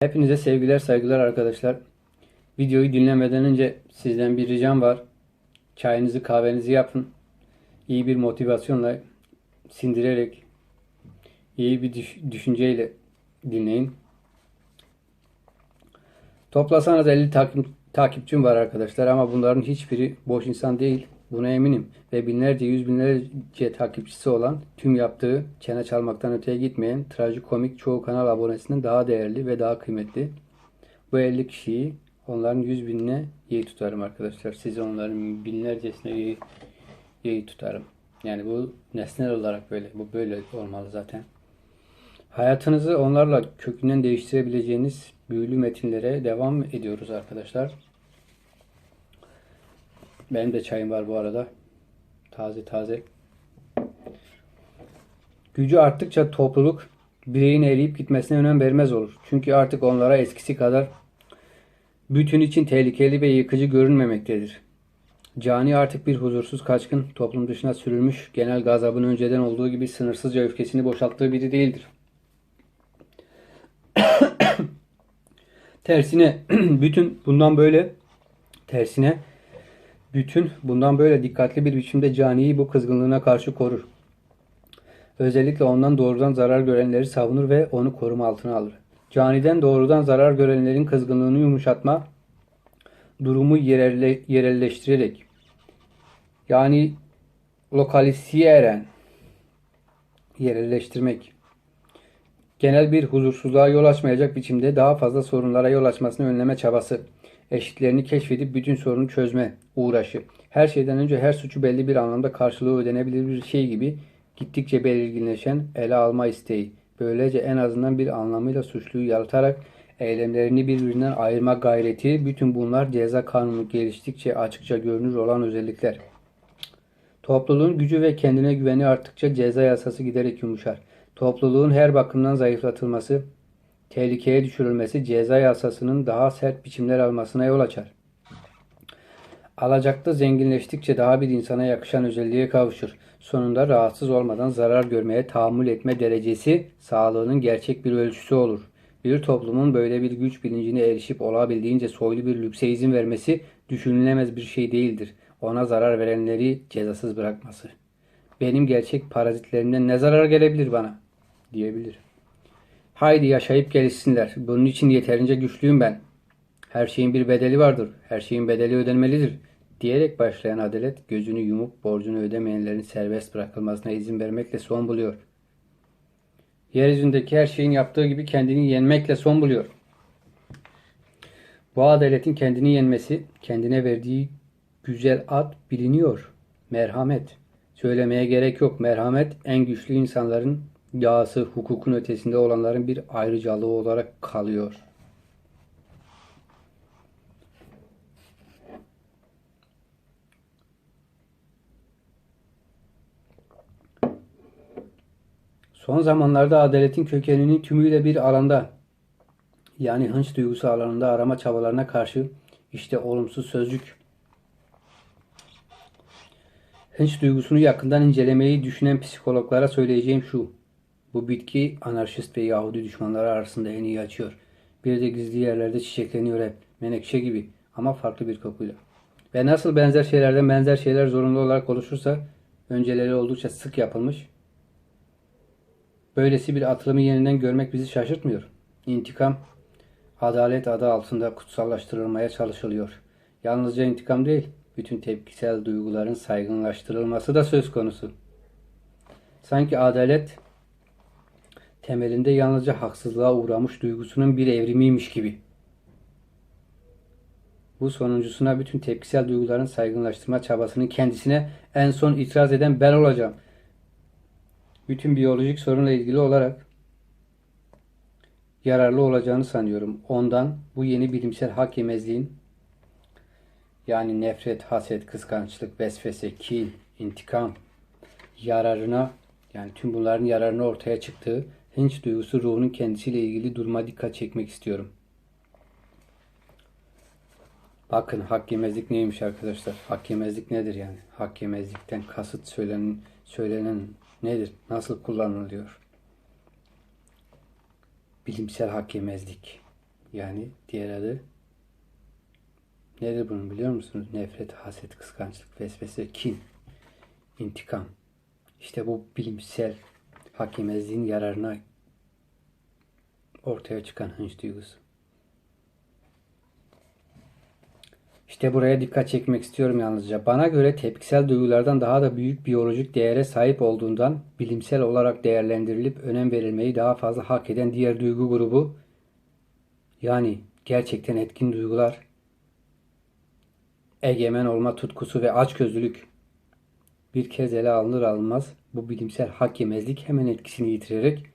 Hepinize sevgiler saygılar arkadaşlar. Videoyu dinlemeden önce sizden bir ricam var. Çayınızı kahvenizi yapın. İyi bir motivasyonla sindirerek iyi bir düş- düşünceyle dinleyin. Toplasanız 50 takip, takipçim var arkadaşlar ama bunların hiçbiri boş insan değil. Buna eminim. Ve binlerce yüz binlerce takipçisi olan tüm yaptığı çene çalmaktan öteye gitmeyen trajikomik çoğu kanal abonesinden daha değerli ve daha kıymetli. Bu 50 kişiyi onların yüz binine yeğ tutarım arkadaşlar. Siz onların binlercesine yeğ, yeğ tutarım. Yani bu nesnel olarak böyle. Bu böyle olmalı zaten. Hayatınızı onlarla kökünden değiştirebileceğiniz büyülü metinlere devam ediyoruz arkadaşlar. Benim de çayım var bu arada. Taze taze. Gücü arttıkça topluluk bireyin eriyip gitmesine önem vermez olur. Çünkü artık onlara eskisi kadar bütün için tehlikeli ve yıkıcı görünmemektedir. Cani artık bir huzursuz kaçkın, toplum dışına sürülmüş, genel gazabın önceden olduğu gibi sınırsızca öfkesini boşalttığı biri değildir. Tersine bütün bundan böyle tersine bütün bundan böyle dikkatli bir biçimde caniyi bu kızgınlığına karşı korur. Özellikle ondan doğrudan zarar görenleri savunur ve onu koruma altına alır. Caniden doğrudan zarar görenlerin kızgınlığını yumuşatma, durumu yerelle, yerelleştirerek yani lokalisieren yerelleştirmek genel bir huzursuzluğa yol açmayacak biçimde daha fazla sorunlara yol açmasını önleme çabası, eşitlerini keşfedip bütün sorunu çözme uğraşı, her şeyden önce her suçu belli bir anlamda karşılığı ödenebilir bir şey gibi gittikçe belirginleşen ele alma isteği. Böylece en azından bir anlamıyla suçluyu yaratarak eylemlerini birbirinden ayırma gayreti, bütün bunlar ceza kanunu geliştikçe açıkça görünür olan özellikler. Topluluğun gücü ve kendine güveni arttıkça ceza yasası giderek yumuşar. Topluluğun her bakımdan zayıflatılması, tehlikeye düşürülmesi ceza yasasının daha sert biçimler almasına yol açar. Alacaklı zenginleştikçe daha bir insana yakışan özelliğe kavuşur. Sonunda rahatsız olmadan zarar görmeye tahammül etme derecesi sağlığının gerçek bir ölçüsü olur. Bir toplumun böyle bir güç bilincine erişip olabildiğince soylu bir lükse izin vermesi düşünülemez bir şey değildir. Ona zarar verenleri cezasız bırakması. Benim gerçek parazitlerimden ne zarar gelebilir bana? diyebilir. Haydi yaşayıp gelişsinler. Bunun için yeterince güçlüyüm ben. Her şeyin bir bedeli vardır. Her şeyin bedeli ödenmelidir. Diyerek başlayan adalet gözünü yumup borcunu ödemeyenlerin serbest bırakılmasına izin vermekle son buluyor. Yeryüzündeki her şeyin yaptığı gibi kendini yenmekle son buluyor. Bu adaletin kendini yenmesi, kendine verdiği güzel ad biliniyor. Merhamet. Söylemeye gerek yok. Merhamet en güçlü insanların yağısı, hukukun ötesinde olanların bir ayrıcalığı olarak kalıyor. Son zamanlarda adaletin kökenini tümüyle bir alanda yani hınç duygusu alanında arama çabalarına karşı işte olumsuz sözcük. Hınç duygusunu yakından incelemeyi düşünen psikologlara söyleyeceğim şu. Bu bitki anarşist ve Yahudi düşmanları arasında en iyi açıyor. Bir de gizli yerlerde çiçekleniyor hep. Menekşe gibi ama farklı bir kokuyla. Ve nasıl benzer şeylerden benzer şeyler zorunlu olarak oluşursa önceleri oldukça sık yapılmış. Böylesi bir atılımı yeniden görmek bizi şaşırtmıyor. İntikam, adalet adı altında kutsallaştırılmaya çalışılıyor. Yalnızca intikam değil, bütün tepkisel duyguların saygınlaştırılması da söz konusu. Sanki adalet temelinde yalnızca haksızlığa uğramış duygusunun bir evrimiymiş gibi. Bu sonuncusuna bütün tepkisel duyguların saygınlaştırma çabasının kendisine en son itiraz eden ben olacağım. Bütün biyolojik sorunla ilgili olarak yararlı olacağını sanıyorum. Ondan bu yeni bilimsel hak yemezliğin yani nefret, haset, kıskançlık, vesvese, kin, intikam yararına yani tüm bunların yararına ortaya çıktığı hınç duygusu ruhunun kendisiyle ilgili duruma dikkat çekmek istiyorum. Bakın hak yemezlik neymiş arkadaşlar? Hak yemezlik nedir yani? Hak yemezlikten kasıt söylenen, söylenen nedir? Nasıl kullanılıyor? Bilimsel hak yemezlik. Yani diğer adı nedir bunun biliyor musunuz? Nefret, haset, kıskançlık, vesvese, kin, intikam. İşte bu bilimsel hakimezliğin yararına ortaya çıkan hınç duygusu. İşte buraya dikkat çekmek istiyorum yalnızca. Bana göre tepkisel duygulardan daha da büyük biyolojik değere sahip olduğundan bilimsel olarak değerlendirilip önem verilmeyi daha fazla hak eden diğer duygu grubu yani gerçekten etkin duygular egemen olma tutkusu ve açgözlülük bir kez ele alınır alınmaz bu bilimsel hak yemezlik hemen etkisini yitirerek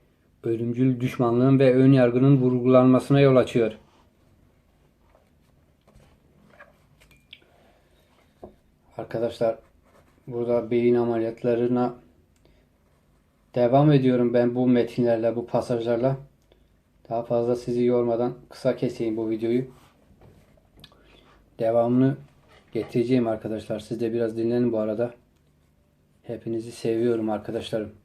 ölümcül düşmanlığın ve ön yargının vurgulanmasına yol açıyor. Arkadaşlar burada beyin ameliyatlarına devam ediyorum ben bu metinlerle, bu pasajlarla. Daha fazla sizi yormadan kısa keseyim bu videoyu. Devamını getireceğim arkadaşlar. Siz de biraz dinlenin bu arada. Hepinizi seviyorum arkadaşlarım.